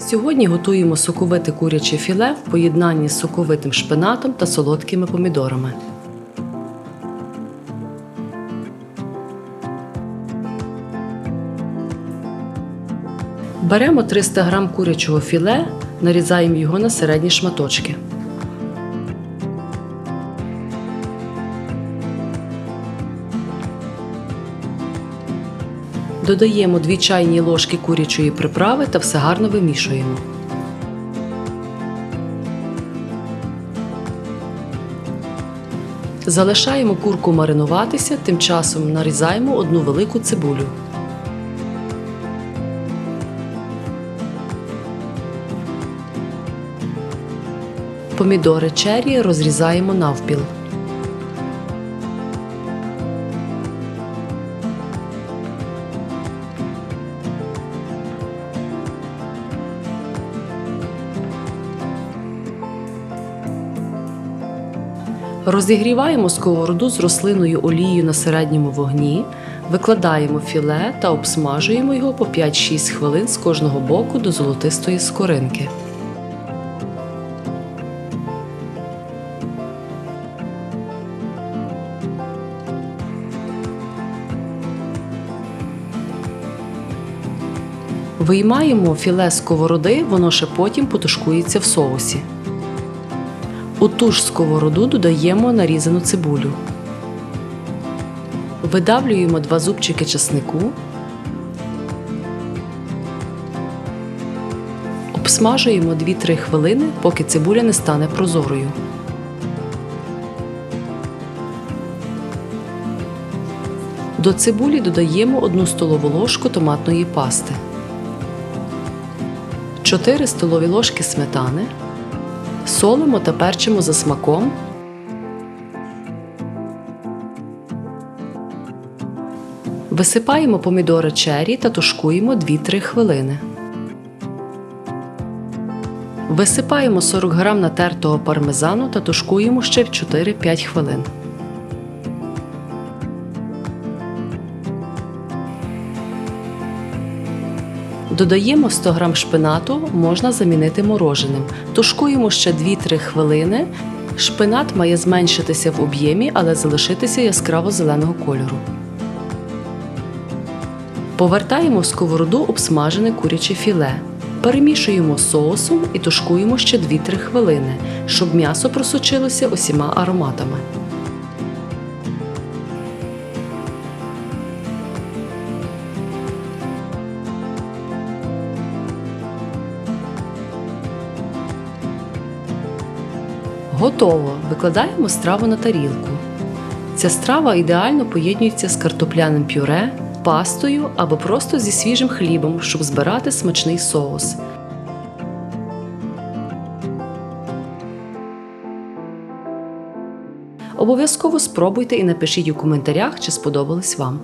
Сьогодні готуємо соковите куряче філе в поєднанні з соковитим шпинатом та солодкими помідорами. Беремо 300 г курячого філе, нарізаємо його на середні шматочки. Додаємо 2 чайні ложки курячої приправи та все гарно вимішуємо. Залишаємо курку маринуватися, тим часом нарізаємо одну велику цибулю. Помідори черрі розрізаємо навпіл. Розігріваємо сковороду з рослинною олією на середньому вогні, викладаємо філе та обсмажуємо його по 5-6 хвилин з кожного боку до золотистої скоринки. Виймаємо філе сковороди, воно ще потім потушкується в соусі. У ту ж сковороду додаємо нарізану цибулю. Видавлюємо два зубчики чеснику. Обсмажуємо 2-3 хвилини, поки цибуля не стане прозорою. До цибулі додаємо 1 столову ложку томатної пасти, 4 столові ложки сметани. Солимо та перчимо за смаком. Висипаємо помідори чері та тушкуємо 2-3 хвилини. Висипаємо 40 г натертого пармезану та тушкуємо ще 4-5 хвилин. Додаємо 100 г шпинату, можна замінити мороженим. Тушкуємо ще 2-3 хвилини. Шпинат має зменшитися в об'ємі, але залишитися яскраво зеленого кольору. Повертаємо в сковороду обсмажене куряче філе. Перемішуємо соусом і тушкуємо ще 2-3 хвилини, щоб м'ясо просочилося усіма ароматами. Готово! Викладаємо страву на тарілку. Ця страва ідеально поєднується з картопляним пюре, пастою або просто зі свіжим хлібом, щоб збирати смачний соус. Обов'язково спробуйте і напишіть у коментарях, чи сподобалось вам.